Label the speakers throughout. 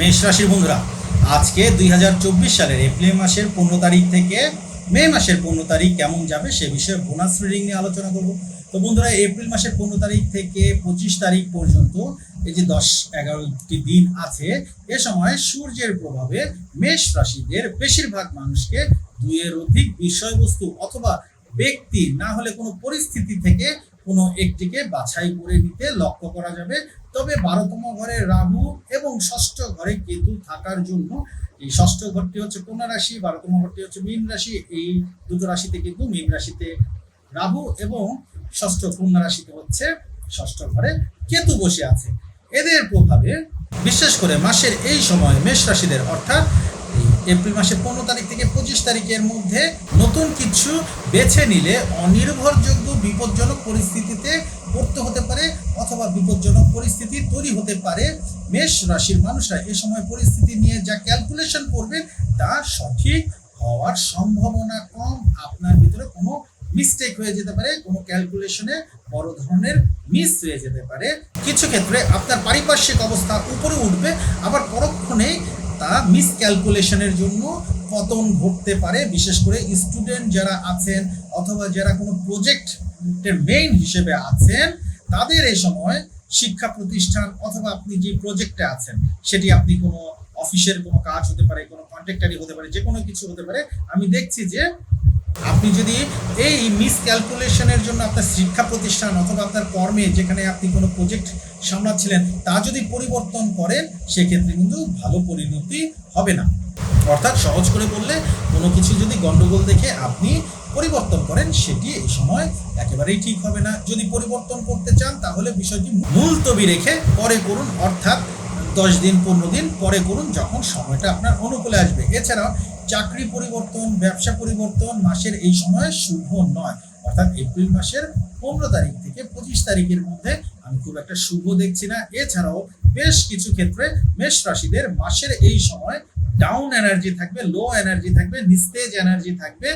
Speaker 1: মেষ রাশির বন্ধুরা, আজকে দুই হাজার চব্বিশ সালের এপ্রিল মাসের পনেরো তারিখ থেকে মে মাসের পনেরো তারিখ কেমন যাবে সে বিষয়ে বোনাস রিডিং নিয়ে আলোচনা করব। তো বন্ধুরা, এপ্রিল মাসের পনেরো তারিখ থেকে পঁচিশ তারিখ পর্যন্ত এই যে দশ এগারোটি দিন আছে, এ সময় সূর্যের প্রভাবে মেষ রাশিদের বেশিরভাগ মানুষকে দুইয়ের অধিক বিষয়বস্তু অথবা ব্যক্তি না হলে কোনো পরিস্থিতি থেকে কোনো একটিকে বাছাই করে নিতে লক্ষ্য করা যাবে। তবে বারোতম ঘরে রাহু এবং ষষ্ঠ ঘরে কেতু থাকার জন্য এই ষষ্ঠ ঘরটি হচ্ছে কন্যা রাশি, বারোতম ঘরটি হচ্ছে মীন রাশি। এই দুটো রাশিতে কিন্তু মীন রাশিতে রাহু এবং ষষ্ঠ কন্যা রাশিতে হচ্ছে ষষ্ঠ ঘরে কেতু বসে আছে। এদের প্রভাবে বিশেষ করে মাসের এই সময় মেষ রাশিদের অর্থাৎ এপ্রিল মাসের পনেরো তারিখ থেকে পঁচিশ তারিখের মধ্যে নতুন কিছু বেছে নিলে অনির্ভরযোগ্য বিপজ্জনক পরিস্থিতিতে পড়তে হতে পারে অথবা বিপজ্জনক পরিস্থিতি তৈরি হতে পারে। মেষ রাশির মানুষরা এ সময় পরিস্থিতি নিয়ে যা ক্যালকুলেশন করবেন তা সঠিক হওয়ার সম্ভাবনা কম। আপনার ভিতরে কোনো মিস্টেক হয়ে যেতে পারে, কোনো ক্যালকুলেশনে বড় ধরনের মিস হয়ে যেতে পারে। কিছু ক্ষেত্রে আপনার পারিপার্শ্বিক অবস্থা উপরে উঠবে, আবার পরক্ষণে তা মিসক্যালকুলেশনের জন্য পতন ঘটতে পারে, বিশেষ করে স্টুডেন্ট যারা আছেন অথবা যারা কোনো প্রজেক্টের মেইন হিসেবে আছেন, তাদের এই সময় শিক্ষা প্রতিষ্ঠান অথবা আপনি যে প্রজেক্টে আছেন, সেটি আপনি কোনো অফিসের কোনো কাজ হতে পারে, কোনো কন্ট্রাক্টারি হতে পারে যে কোনো কিছু হতে পারে, আমি দেখছি যে আপনি যদি এই মিস ক্যালকুলেশনের জন্য আপনার শিক্ষা প্রতিষ্ঠান অথবা আপনার কর্মে যেখানে আপনি কোনো প্রজেক্ট সামলাচ্ছিলেন, তা যদি পরিবর্তন করেন, সেক্ষেত্রে কিন্তু ভালো পরিণতি হবে না। অর্থাৎ সহজ করে বললে, কোনো কিছু যদি গন্ডগোল দেখে আপনি পরিবর্তন করেন, সেটি এই সময় একেবারেই ঠিক হবে না। যদি পরিবর্তন করতে চান, তাহলে বিষয়টি মূলতবি রেখে পরে করুন। অর্থাৎ দশ দিন, পনেরো দিন, পরে করুন যখন সময়টা আপনার অনুকূলে আসবে। এছাড়াও চাকরি পরিবর্তন, ব্যবসা পরিবর্তন মাসের এই সময় শুভ নয়। অর্থাৎ এপ্রিল মাসের পনেরো তারিখ থেকে পঁচিশ তারিখের মধ্যে আমি খুব একটা শুভ দেখছি না। এছাড়াও বেশ কিছু ক্ষেত্রে মেষ রাশিদের মাসের এই সময় ডাউন এনার্জি থাকবে লো এনার্জি থাকবে, নিস্তেজ এনার্জি থাকবে।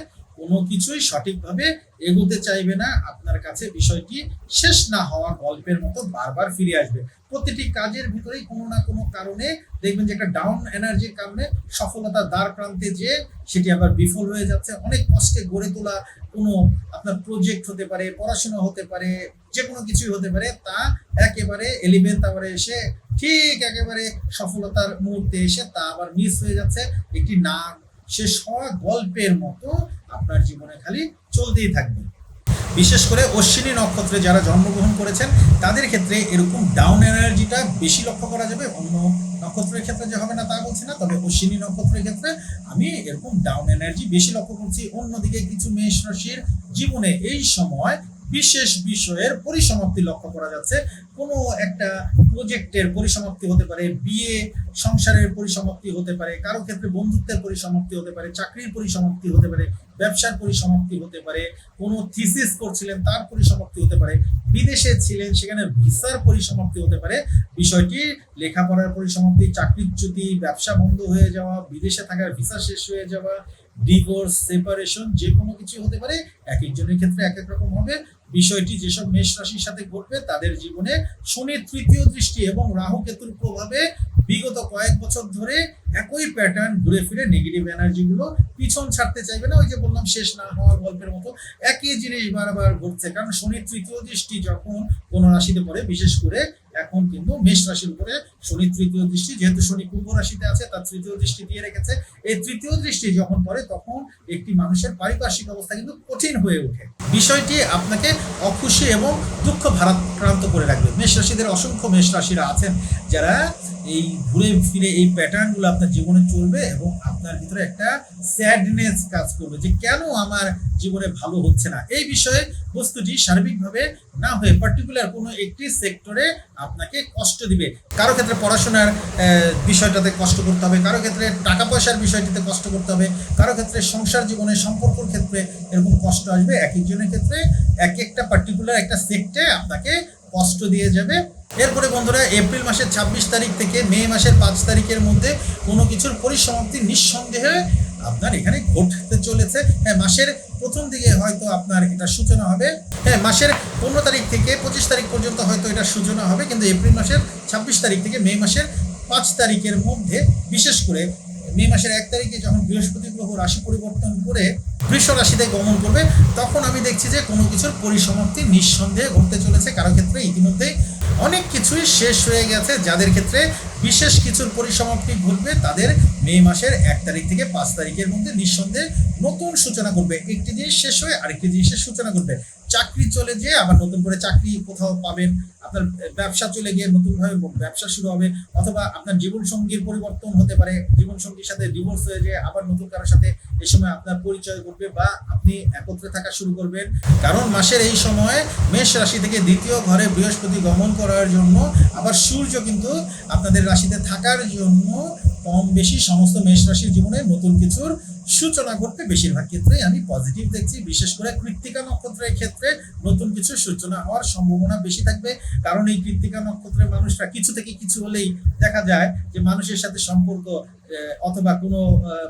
Speaker 1: কোনো কিছুই সঠিকভাবে এগোতে চাইবে না। আপনার কাছে বিষয়টি শেষ না হওয়া গল্পের মতো বারবার ফিরে আসবে। প্রতিটি কাজের ভিতরেই কোনো না কোনো কারণে দেখবেন যে একটা ডাউন এনার্জির কারণে সফলতা দ্বার প্রান্তে যে সেটি আবার বিফল হয়ে যাচ্ছে। অনেক কষ্টে গড়ে তোলা কোনো আপনার প্রজেক্ট হতে পারে, পড়াশোনা হতে পারে, যে কোনো কিছুই হতে পারে, তা একেবারে এলিভেন্থ আবারে এসে ঠিক একেবারে সফলতার মুহূর্তে এসে তা আবার মিস হয়ে যাচ্ছে। একটি না শেষ হওয়া গল্পের মতো আপনার জীবনে খালি চলতেই থাকবে। বিশেষ করে অশ্বিনী নক্ষত্রে যারা জন্মগ্রহণ করেছেন, তাদের ক্ষেত্রে এরকম ডাউন এনার্জিটা বেশি লক্ষ্য করা যাবে। অন্য নক্ষত্রের ক্ষেত্রে যে হবে না তা বলছি না, তবে অশ্বিনী নক্ষত্রের ক্ষেত্রে আমি এরকম ডাউন এনার্জি বেশি লক্ষ্য করছি। অন্যদিকে কিছু মেষ রাশির জীবনে এই সময় বিশেষ বিষয়ের পরিসমাপ্তি লক্ষ্য করা যাচ্ছে। কোনো একটা প্রজেক্টের পরিসমাপ্তি হতে পারে, বিয়ে, সংসারের পরিসমাপ্তি হতে পারে, কারও ক্ষেত্রে বন্ধুত্বের পরিসমাপ্তি হতে পারে, চাকরির পরিসমাপ্তি হতে পারে, ব্যবসার পরিসমাপ্তি হতে পারে, কোনো থিসিস করছিলেন তার পরিসমাপ্তি হতে পারে, বিদেশে ছিলেন সেখানে ভিসার পরিসমাপ্তি হতে পারে, বিষয়টি লেখাপড়ার পরিসমাপ্তি, চাকরির চাকরিচ্যুতি ব্যবসা বন্ধ হয়ে যাওয়া, বিদেশে থাকার ভিসা শেষ হয়ে যাওয়া ডিভোর্স সেপারেশন যে কোনো কিছু হতে পারে, এক একজনের ক্ষেত্রে এক এক রকম হবে। বিষয়টি যেসব মেষ রাশির সাথে ঘটবে, তাদের জীবনে শনির তৃতীয় দৃষ্টি এবং রাহু কেতুর প্রভাবে বিগত কয়েক বছর ধরে একই প্যাটার্ন ঘুরে ফিরে নেগেটিভ এনার্জি গুলো পিছন ছাড়তে চাইবে না। ওই যে বললাম, শেষ না হওয়া গল্পের মতো একই জিনিস বারবার ঘটছে। কারণ শনির তৃতীয় দৃষ্টি যখন কোন রাশিতে পড়ে, বিশেষ করে এখন কিন্তু মেষ রাশির উপরে শনির তৃতীয় দৃষ্টি, যেহেতু শনি কুম্ভ রাশিতে আছে, তার তৃতীয় দৃষ্টি দিয়ে রেখেছে। এই তৃতীয় দৃষ্টি যখন পড়ে, তখন একটি মানুষের পারিপার্শ্বিক অবস্থা কিন্তু কঠিন হয়ে ওঠে। বিষয়টি আপনাকে অখুশি এবং দুঃখ ভারাক্রান্ত করে রাখবে। মেষ রাশিদের অসংখ্য মেষ রাশিরা আছেন যারা এই ঘুরে ফিরে এই প্যাটার্নগুলো আপনার জীবনে চলবে এবং আপনার ভিতরে একটা স্যাডনেস কাজ করবে যে কেন আমার জীবনে ভালো হচ্ছে না? এই বিষয়ে বস্তুটি সার্বিকভাবে না হয়ে পার্টিকুলার কোনো একটি সেক্টরে আপনাকে কষ্ট দিবে। কারও ক্ষেত্রে পড়াশোনার বিষয়টাতে কষ্ট করতে হবে, কারও ক্ষেত্রে টাকা পয়সার বিষয়টিতে কষ্ট করতে হবে, কারও ক্ষেত্রে সংসার জীবনে সম্পর্কর ক্ষেত্রে এরকম কষ্ট আসবে, এক একজনের ক্ষেত্রে এক একটা পার্টিকুলার একটা সেক্টে আপনাকে কষ্ট দিয়ে যাবে। এরপরে বন্ধুরা, এপ্রিল মাসের ছাব্বিশ তারিখ থেকে মে মাসের পাঁচ তারিখের মধ্যে কোনো কিছুর পরিসমাপ্তি নিঃসন্দেহে আপনার এখানে ঘটতে চলেছে। হ্যাঁ মাসের প্রথম দিকে হয়তো আপনার এটা সূচনা হবে। হ্যাঁ মাসের পনেরো তারিখ থেকে পঁচিশ তারিখ পর্যন্ত হয়তো এটা সূচনা হবে, কিন্তু এপ্রিল মাসের ছাব্বিশ তারিখ থেকে মে মাসের পাঁচ তারিখের মধ্যে বিশেষ করে মে মাসের এক তারিখে যখন বৃহস্পতি গ্রহ রাশি পরিবর্তন করে বৃষ রাশিতে গমন করবে, তখন আমি দেখছি যে কোনো কিছুর পরিসমাপ্তি নিঃসন্দেহে ঘটতে চলেছে। কারও ক্ষেত্রে ইতিমধ্যেই অনেক কিছুই শেষ হয়ে গেছে, যাদের ক্ষেত্রে বিশেষ কিছুর পরিসমাপ্তি ঘটবে তাদের মে মাসের এক তারিখ থেকে পাঁচ তারিখের মধ্যে নিঃসন্দেহে নতুন সূচনা করবে একটি জিনিস শেষ হয়ে আরেকটি জিনিসের সূচনা করবে চাকরি চলে যেয়ে আবার নতুন করে চাকরি কোথাও পাবেন, আপনার ব্যবসা চলে গিয়ে নতুনভাবে ব্যবসা শুরু হবে অথবা আপনার জীবন সঙ্গীর পরিবর্তন হতে পারে জীবন সঙ্গীর সাথে ডিভোর্স হয়ে যেয়ে আবার নতুন কারোর সাথে এই সময় আপনার পরিচয় ঘটবে বা আপনি একত্রে থাকা শুরু করবেন। কারণ মাসের এই সময়ে মেষ রাশি থেকে দ্বিতীয় ঘরে বৃহস্পতি গমন করার জন্য আবার সূর্য কিন্তু আপনাদের রাশিতে থাকার জন্য কম বেশি সমস্ত মেষ রাশির জীবনে নতুন কিছুর সূচনা করতে বেশিরভাগ ক্ষেত্রেই আমি পজিটিভ দেখছি, বিশেষ করে কৃত্তিকা নক্ষত্রের ক্ষেত্রে নতুন কিছু সূচনা হওয়ার সম্ভাবনা বেশি থাকবে। কারণ এই কৃত্তিকা নক্ষত্রের মানুষরা কিছু থেকে কিছু হলেই দেখা যায় যে মানুষের সাথে সম্পর্ক অথবা কোনো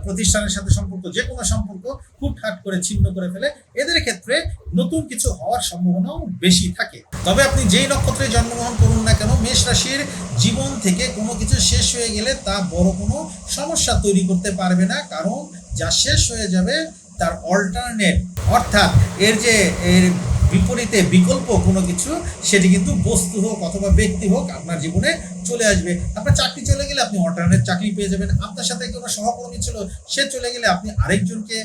Speaker 1: প্রতিষ্ঠানের সাথে সম্পর্ক, যে কোনো সম্পর্ক খুব ঠাট করে ছিন্ন করে ফেলে, এদের ক্ষেত্রে নতুন কিছু হওয়ার সম্ভাবনাও বেশি থাকে। তবে আপনি যেই নক্ষত্রে জন্মগ্রহণ করুন না কেন, মেষ রাশির জীবন থেকে কোনো কিছু শেষ হয়ে গেলে তা বড় কোনো সমস্যা তৈরি করতে পারবে না। কারণ যা শেষ হয়ে যাবে তার অল্টারনেট অর্থাৎ এর যে, এর বিপরীতে বিকল্প কোনো কিছু, সেটি কিন্তু বস্তু হোক অথবা ব্যক্তি হোক আপনার জীবনে চলে আসবে। আপনার চাকরি চলে গেলে আপনি অল্টারনেট চাকরি পেয়ে যাবেন। আপনার সাথে কোনো সহকর্মী ছিল, সে চলে গেলে আপনি আরেকজনকে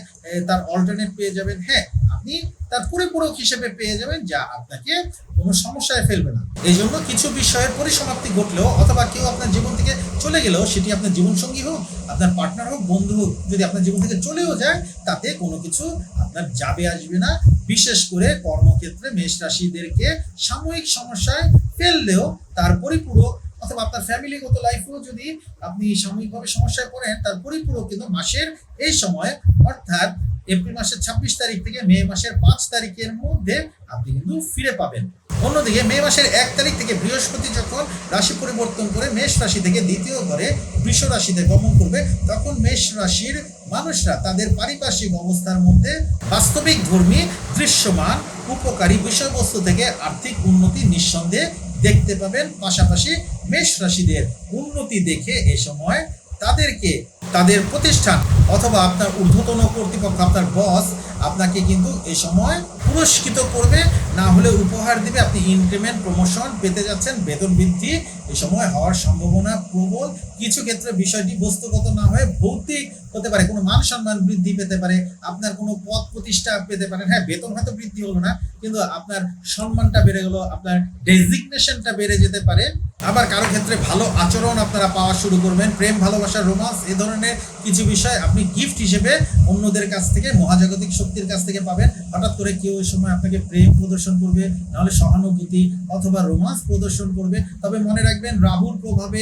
Speaker 1: তার অল্টারনেট পেয়ে যাবেন। হ্যাঁ আপনি তার পরিপূরক হিসেবে পেয়ে যাবেন, যা আপনাকে কোনো সমস্যায় ফেলবে না। এই জন্য কিছু বিষয়ের পরিসমাপ্তি ঘটলেও অথবা কেউ আপনার জীবন থেকে চলে গেলেও সেটি আপনার জীবনসঙ্গী হোক আপনার পার্টনার হোক, বন্ধু হোক, যদি আপনার জীবন থেকে চলেও যায়, তাতে কোনো কিছু আপনার যাবে আসবে না। বিশেষ করে কর্মক্ষেত্রে মেষ রাশিদেরকে সাময়িক সমস্যায় ফেললেও তার পরিপূরক অথবা আপনার ফ্যামিলিগত লাইফেও যদি আপনি সাময়িকভাবে সমস্যায় পড়েন, তার পরিপূরক কিন্তু মাসের এই সময়, অর্থাৎ এপ্রিল মাসের ছাব্বিশ তারিখ থেকে মে মাসের পাঁচ তারিখের মধ্যে আপনি কিন্তু ফিরে পাবেন। অন্যদিকে মে মাসের এক তারিখ থেকে বৃহস্পতি যখন রাশি পরিবর্তন করে মেষ রাশি থেকে দ্বিতীয় ঘরে বৃষ রাশিতে গমন করবে, তখন মেষ রাশির মানুষরা তাদের পারিপার্শ্বিক অবস্থার মধ্যে বাস্তবিক ধর্মী, দৃশ্যমান, উপকারী বিষয়বস্তু থেকে আর্থিক উন্নতি নিঃসন্দেহে দেখতে পাবেন। পাশাপাশি মেষ রাশিদের উন্নতি দেখে এ সময় তাদেরকে তাদের প্রতিষ্ঠান অথবা আপনার ঊর্ধ্বতন কর্তৃপক্ষ, আপনার বস আপনাকে কিন্তু এ সময় পুরস্কৃত করবে। না হলে উপহার দিবে, আপনি ইনক্রিমেন্ট প্রমোশন পেতে যাচ্ছেন, বেতন বৃদ্ধি এ সময় হওয়ার সম্ভাবনা প্রবল। কিছু ক্ষেত্রে বিষয়টি বস্তুগত না হয়ে ভৌতিক হতে পারে, কোনো মান সম্মান বৃদ্ধি পেতে পারে, আপনার কোনো পদ প্রতিষ্ঠা পেতে পারেন হ্যাঁ বেতন হয়তো বৃদ্ধি হলো না, কিন্তু আপনার সম্মানটা বেড়ে গেলো, আপনার ডেজিগনেশনটা বেড়ে যেতে পারে। আবার কারও ক্ষেত্রে ভালো আচরণ আপনারা পাওয়া শুরু করবেন। প্রেম, ভালোবাসা রোমান্স এ ধরনের কিছু বিষয় আপনি গিফট হিসেবে অন্যদের কাছ থেকে, মহাজাগতিক শক্তির কাছ থেকে পাবেন। হঠাৎ করে কেউ ওই সময় আপনাকে প্রেম প্রদর্শন করবে, নাহলে সহানুভূতি অথবা রোমান্স প্রদর্শন করবে। তবে মনে রাখবেন, রাহুর প্রভাবে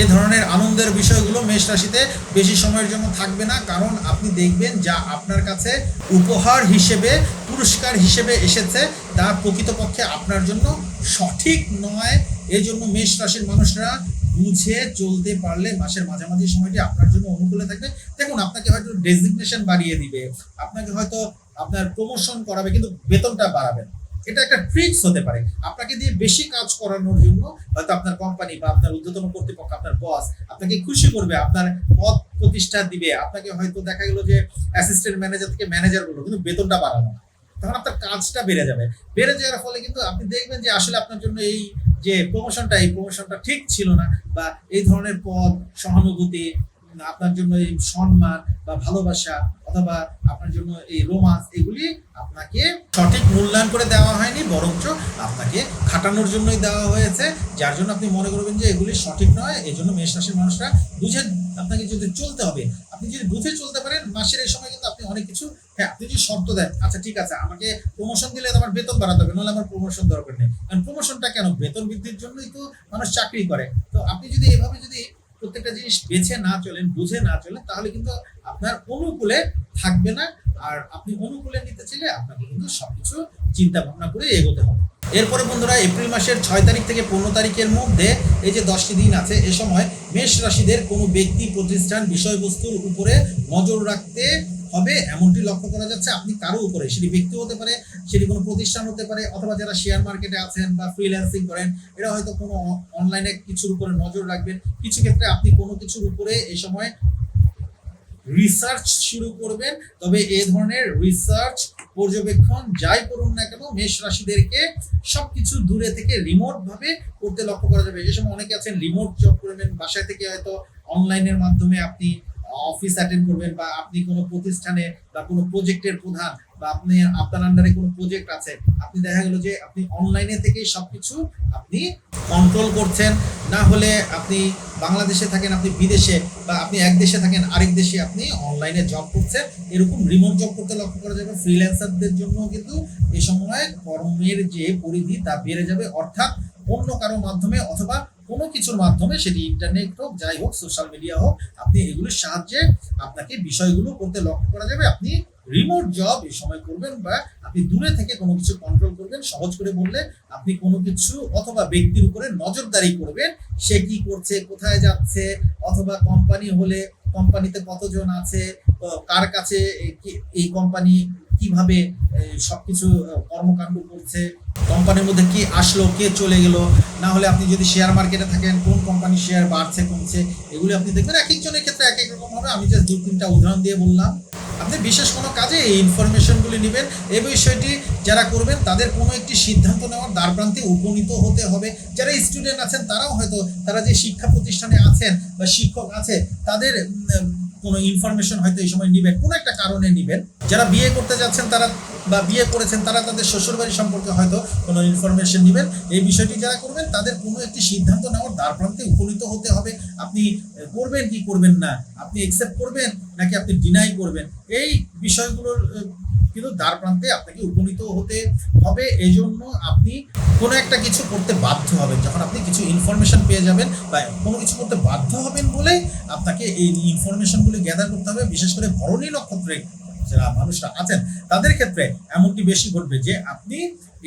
Speaker 1: এ ধরনের আনন্দের বিষয়গুলো মেষ রাশিতে বেশি সময়ের জন্য থাকবে না। কারণ আপনি দেখবেন, যা আপনার কাছে উপহার হিসেবে, পুরস্কার হিসেবে এসেছে, তা প্রকৃতপক্ষে আপনার জন্য সঠিক নয়। এই জন্য মেষ রাশির মানুষরা বুঝে চলতে পারলে মাসের মাঝামাঝি সময়টি আপনার জন্য অনুকূলে থাকবে দেখুন, আপনাকে হয়তো ডেজিগনেশন বাড়িয়ে দিবে, আপনাকে হয়তো আপনার প্রমোশন করাবে, কিন্তু বেতনটা বাড়াবে না। এটা একটা ট্রিক্স হতে পারে আপনাকে দিয়ে বেশি কাজ করানোর জন্য হয়তো আপনার কোম্পানি বা আপনার ঊর্ধ্বতন কর্তৃপক্ষ, আপনার বস আপনাকে খুশি করবে, আপনার পদ প্রতিষ্ঠা দিবে, আপনাকে হয়তো দেখা গেল যে অ্যাসিস্ট্যান্ট ম্যানেজার থেকে ম্যানেজার করল কিন্তু বেতনটা বাড়ানো। তখন আপনার কাজটা বেড়ে যাবে বেড়ে যাওয়ার ফলে কিন্তু আপনি দেখবেন যে আসলে আপনার জন্য এই যে প্রমোশনটা এই প্রমোশনটা ঠিক ছিল না বা এই ধরনের পদ, সহানুভূতি, আপনার জন্য এই সম্মান বা ভালোবাসা অথবা আপনার জন্য এই রোমান্স এগুলি আপনাকে সঠিক মূল্যায়ন করে দেওয়া হয়নি, বরঞ্চ আপনাকে খাটানোর জন্যই দেওয়া হয়েছে। যার জন্য আপনি মনে করবেন যে এগুলি সঠিক নয় এই জন্য মেষ রাশির মানুষরা বুঝে আপনাকে যদি চলতে হবে, আপনি যদি বুঝে চলতে পারেন, মাসের এই সময় কিন্তু আপনি অনেক কিছু হ্যাঁ আপনি যদি শর্ত দেন আচ্ছা ঠিক আছে, আমাকে প্রমোশন দিলে আমার বেতন বাড়াতে হবে, নাহলে আমার প্রমোশন দরকার নেই। কারণ প্রমোশনটা কেন? বেতন বৃদ্ধির জন্যই তো মানুষ চাকরি করে। তো আপনি যদি এভাবে যদি প্রত্যেকটা জিনিস বেছে না চলেন, বুঝে না চলেন, তাহলে কিন্তু আপনার অনুকূলে থাকবে না। আর আপনি অনুকূলে নিতে চাইলে আপনাকে কিন্তু সবকিছু চিন্তা ভাবনা করে এগোতে হবে। এরপরে বন্ধুরা, এপ্রিল মাসের ছয় তারিখ থেকে পনেরো তারিখের মধ্যে এই যে দশটি দিন আছে, এ সময় মেষ রাশিদের কোনো ব্যক্তি প্রতিষ্ঠান বিষয়বস্তুর উপরে নজর রাখতে হবে, এমনটি লক্ষ্য করা যাচ্ছে। আপনি কারও উপরে, সেটি ব্যক্তি হতে পারে, সেটি কোনো প্রতিষ্ঠান হতে পারে, অথবা যারা শেয়ার মার্কেটে আছেন বা ফ্রিল্যান্সিং করেন, এরা হয়তো কোনো অনলাইনে কিছুর উপরে নজর রাখবেন। কিছু ক্ষেত্রে আপনি কোনো কিছুর উপরে এই সময় রিসার্চ শুরু করবেন, তবে এ ধরনের রিসার্চ পর্যবেক্ষণ, যাই করুন না কেন, মেষ রাশিদেরকে সবকিছু দূরে থেকে রিমোট ভাবে করতে লক্ষ্য করা যাবে। যে সময় অনেকে আছেন রিমোট জব করবেন, বাসায় থেকে হয়তো অনলাইনের মাধ্যমে আপনি অফিস অ্যাটেন্ড করবেন বা আপনি কোনো প্রতিষ্ঠানে বা কোনো প্রজেক্টের প্রধান বা আপনি, আপনার আন্ডারে কোনো প্রজেক্ট আছে, আপনি দেখা গেল যে আপনি অনলাইনে থেকেই সবকিছু আপনি কন্ট্রোল করছেন। না হলে আপনি বাংলাদেশে থাকেন, আপনি বিদেশে বা আপনি এক দেশে থাকেন, আরেক দেশে আপনি অনলাইনে জব করছেন, এরকম রিমোট জব করতে লক্ষ্য করা যাবে। ফ্রিল্যান্সারদের জন্য কিন্তু এ সময় কর্মের যে পরিধি তা বেড়ে যাবে। অর্থাৎ অন্য কারও মাধ্যমে অথবা কোনো কিছুর মাধ্যমে সেটি ইন্টারনেট হোক, যাই হোক সোশ্যাল মিডিয়া হোক, আপনি এগুলোর সাহায্যে আপনাকে বিষয়গুলো করতে লক্ষ্য করা যাবে। আপনি রিমোট জব এই সময় করবেন বা আপনি দূরে থেকে কোনো কিছু কন্ট্রোল করবেন, সহজ করে বললে আপনি কোনো কিছু অথবা ব্যক্তির উপরে নজরদারি করবেন, সে কি করছে, কোথায় যাচ্ছে অথবা কোম্পানি হলে কোম্পানিতে কতজন আছে কার কাছে এই কোম্পানি কীভাবে সবকিছু কর্মকাণ্ড করছে কোম্পানির মধ্যে কি আসলো, কে চলে গেল, না হলে আপনি যদি শেয়ার মার্কেটে থাকেন, কোন কোম্পানি শেয়ার বাড়ছে, কমছে, এগুলো আপনি দেখবেন, এক একজনের ক্ষেত্রে এক এক রকম হবে। আমি জাস্ট দু তিনটা উদাহরণ দিয়ে বললাম। আপনি বিশেষ কোনো কাজে এই ইনফরমেশনগুলি নেবেন। এই বিষয়টি যারা করবেন, তাদের কোনো একটি সিদ্ধান্ত নেওয়ার দ্বারপ্রান্তে উপনীত হতে হবে। যারা স্টুডেন্ট আছেন, তারাও হয়তো, তারা যে শিক্ষা প্রতিষ্ঠানে আছেন বা শিক্ষক আছে, তাদের কোনো ইনফরমেশন হয়তো এই সময় নেবেন। কোনো একটা কারণে নেবেন। যারা বিয়ে করতে যাচ্ছেন, তারা বা বিয়ে করেছেন, তারা তাদের শ্বশুরবাড়ি সম্পর্কে হয়তো কোনো ইনফরমেশন নেবেন। এই বিষয়টি যারা করবেন, তাদের কোনো একটি সিদ্ধান্ত নেওয়ার দ্বারপ্রান্তে উপনীত হতে হবে। আপনি করবেন কি করবেন না? আপনি একসেপ্ট করবেন নাকি আপনি ডিনাই করবেন? এই বিষয়গুলোর কিন্তু দ্বার প্রান্তে আপনাকে উপনীত হতে হবে। এই জন্য আপনি কোনো একটা কিছু করতে বাধ্য হবেন। যখন আপনি কিছু ইনফরমেশন পেয়ে যাবেন বা কোনো কিছু করতে বাধ্য হবেন বলে আপনাকে এই ইনফরমেশনগুলি গ্যাদার করতে হবে। বিশেষ করে ভরণী নক্ষত্রে যারা মানুষরা আছেন, তাদের ক্ষেত্রে এমনটি বেশি ঘটবে যে আপনি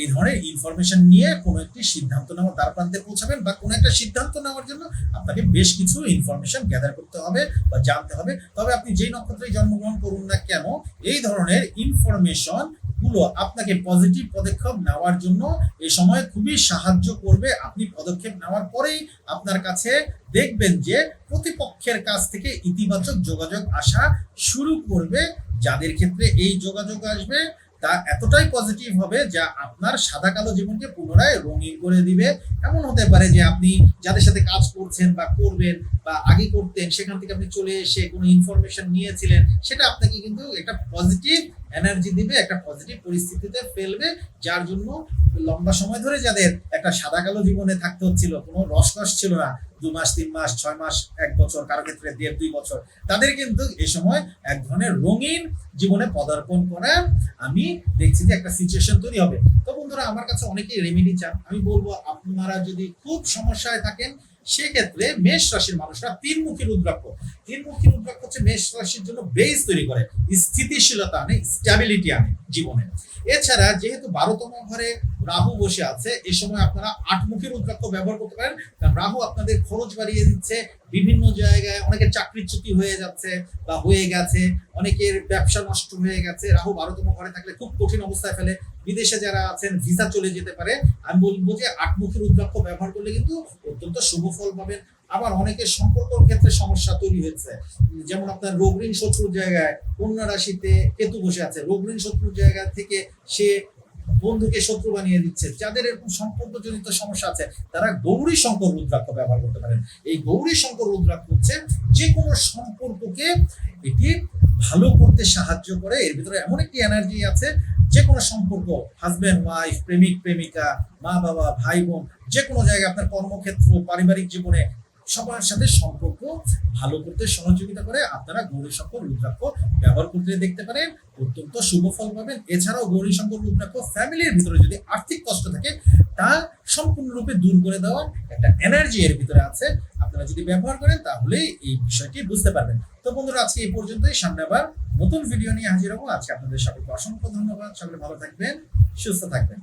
Speaker 1: এই ধরনের ইনফরমেশন নিয়ে কোনো একটি সিদ্ধান্ত নেওয়ার দ্বার প্রান্তে পৌঁছাবেন বা কোনো একটা সিদ্ধান্ত নেওয়ার জন্য আপনাকে বেশ কিছু ইনফরমেশন গ্যাদার করতে হবে বা জানতে হবে। তবে আপনি যেই নক্ষত্রে জন্মগ্রহণ করুন না কেন, এই ধরনের ইনফরমেশন গুলো আপনাকে পজিটিভ পদক্ষেপ নেওয়ার জন্য এই সময় খুবই সাহায্য করবে। আপনি পদক্ষেপ নেওয়ার পরেই আপনার কাছে দেখবেন যে প্রতিপক্ষের কাছ থেকে ইতিবাচক যোগাযোগ আসা শুরু করবে। যাদের ক্ষেত্রে এই যোগাযোগ আসবে, তা এতটাই পজিটিভ হবে যা আপনার সাদা কালো জীবনকে পুনরায় রঙিন করে দিবে। এমন হতে পারে যে আপনি যাদের সাথে কাজ করছেন বা করবেন বা আগে করতেন, সেখান থেকে আপনি চলে এসে কোনো ইনফরমেশন নিয়েছিলেন, সেটা আপনাকে কিন্তু একটা পজিটিভ এনার্জি দিবে, একটা পজিটিভ পরিস্থিতিতে ফেলবে, যার জন্য লম্বা সময় ধরে যাদের একটা সাদা কালো জীবনে থাকতে হচ্ছিল, কোনো রসকস ছিল না, দু মাস, তিন মাস, ছয় মাস, এক বছর, কারও ক্ষেত্রে দেড়, দুই বছর, তাদের কিন্তু এ সময় এক ধরনের রঙিন জীবনে পদার্পণ করার আমি দেখছি যে একটা সিচুয়েশন তৈরি হবে। তো বন্ধুরা, আমার কাছে অনেকেই রেমেডি চান। আমি বলব, আপনারা যদি খুব সমস্যায় থাকেন সেক্ষেত্রে মেষ রাশির মানুষরা তিনমুখী রুদ্রাক্ষ। তিনমুখী রুদ্রাক্ষ হচ্ছে মেষ রাশির জন্য বেস তৈরি করে, স্থিতিশীলতা আনে স্ট্যাবিলিটি আনে জীবনে। এছাড়া যেহেতু বারোতম ঘরে রাহু বসে আছে এই সময় আপনারা আটমুখী রুদ্রাক্ষ ব্যবহার করতে পারেন। কারণ রাহু আপনাদের খরচ বাড়িয়ে দিচ্ছে, বিভিন্ন জায়গায় অনেকের চাকরিচ্যুতি হয়ে যাচ্ছে বা হয়ে গেছে, অনেকের ব্যবসা নষ্ট হয়ে গেছে। রাহু বারোতম ঘরে থাকলে খুব কঠিন অবস্থায় ফেলে। বিদেশে যারা আছেন ভিসা চলে যেতে পারে। আমি বলব যে আটমুখী রুদ্রাক্ষ ব্যবহার করলে কিন্তু অত্যন্ত শুভ ফল পাবেন। আবার অনেকের সম্পর্কের ক্ষেত্রে সমস্যা তৈরি হয়েছে। যেমন আপনার রোগঋণ শত্রুর জায়গায়, কন্যা রাশিতে কেতু বসে আছে। রোগঋণ শত্রুর জায়গা থেকে সে বন্ধুকে শত্রু বানিয়ে দিচ্ছে, যাদের এরকম সম্পর্ক সম্পর্কজনিত সমস্যা আছে, তারা গৌরী শঙ্কর রুদ্রাক্ষ ব্যবহার করতে পারেন। এই গৌরী শঙ্কর রুদ্রাক্ষ হচ্ছে যে কোনো সম্পর্ককে এটি ভালো করতে সাহায্য করে। এর ভিতরে এমন একটি এনার্জি আছে যে কোনো সম্পর্ক হাজব্যান্ড ওয়াইফ প্রেমিক, প্রেমিকা মা বাবা ভাই বোন যে কোনো জায়গায় আপনার কর্মক্ষেত্র, পারিবারিক জীবনে সবার সাথে সম্পর্ক ভালো করতে সহযোগিতা করে। আপনারা গৌরী শঙ্কর রুদ্রাক্ষ ব্যবহার করতে দেখতে পারেন, অত্যন্ত শুভ ফল পাবেন। এছাড়াও গৌরী শঙ্কর রুদ্রাক্ষ ফ্যামিলির ভিতরে যদি আর্থিক কষ্ট থাকে, তা সম্পূর্ণরূপে দূর করে দেওয়ার একটা এনার্জি এর ভিতরে আছে। আপনারা যদি ব্যবহার করেন, তাহলে এই বিষয়টি বুঝতে পারবেন। তো বন্ধুরা, আজকে এই পর্যন্তই। সামনে আবার নতুন ভিডিও নিয়ে হাজির হব। আজকে আপনাদের সকলকে অসংখ্য ধন্যবাদ। সকলে ভালো থাকবেন, সুস্থ থাকবেন।